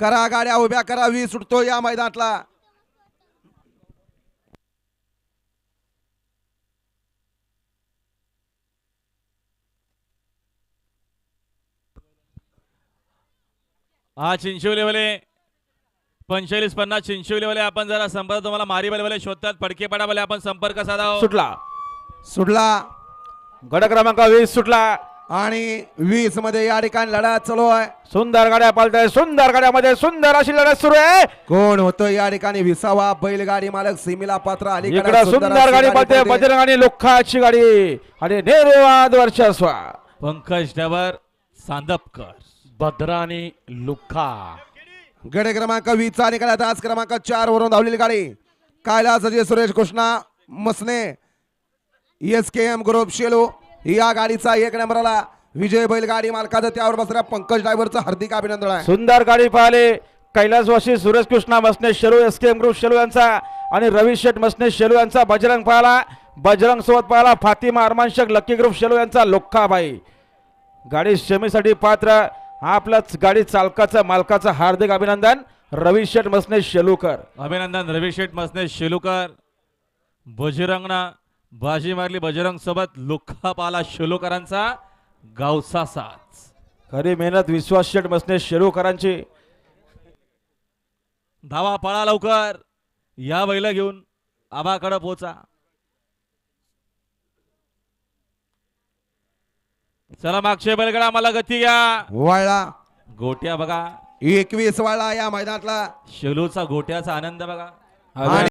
करा गाड्या उभ्या करा वीस सुटतो या मैदानातला. हा चिंचवलीवाले पंचेचाळीस पन्नास चिंचवलीवाले आपण जरा संपर्क तुम्हाला मारीवाले शोधतात पडकेपाडावाले आपण संपर्क साधावा. सुटला. सुटला. गड क्रमांक वीस सुटला. आणि वीसमध्ये या ठिकाणी लढा चालू आहे. सुंदर गाड्या पालताय सुंदर गाड्यामध्ये सुंदर अशी लढत सुरू आहे. कोण होतो या ठिकाणी? विसावा बैलगाडी मालक सीमीला पात्र इकडे सुंदर गाडी पालते. बजरंग आणि लोखाची गाडी. आणि निर्वाद वर्चस्व. पंकज डबर सांदपकर भद्रा आणि लुखा. गडे क्रमांक वीसचा निकाल तास क्रमांक चार वरून धावलेली गाडी. Ajay Suresh Krishna Masne S K M group Shelo. या गाडीचा एक नंबरला विजय बैलगाडी मालकाचं त्यावर बसणाऱ्या पंकज ड्रायव्हरचं हार्दिक अभिनंदन आहे. सुंदर गाडी पाहिले. कैलासवासी Suresh Krishna Masne Shelu S K group Shelu यांचा आणि रवी शेठ मसने शेलू यांचा बजरंग पाहिला. बजरंग सोबत पाहिला फातिमा अरमान शेख लक्की ग्रुप शेलू यांचा लोख्खाबाई गाडी शमीसाठी पात्र. आपल्याच गाडी चालकाचा मालकाचं हार्दिक अभिनंदन. रवी शेठ मसने शेलूकर. अभिनंदन रवी शेठ मसने शेलूकर. बजरंगना बाजी मारली बजरंग सोबत लोखा शेलूकरांचा गावचा साथ खरी मेहनत विश्वास शेठ मसने शेलूकरांची धावा पळा लवकर. या बैला घेऊन आबाकडे पोचा. चला मागचे बैलगडा मला गती घ्या. वळला गोट्या बघा. एकवीस वळला या मैदानातला. शेलूचा गोट्याचा आनंद बघा. आणि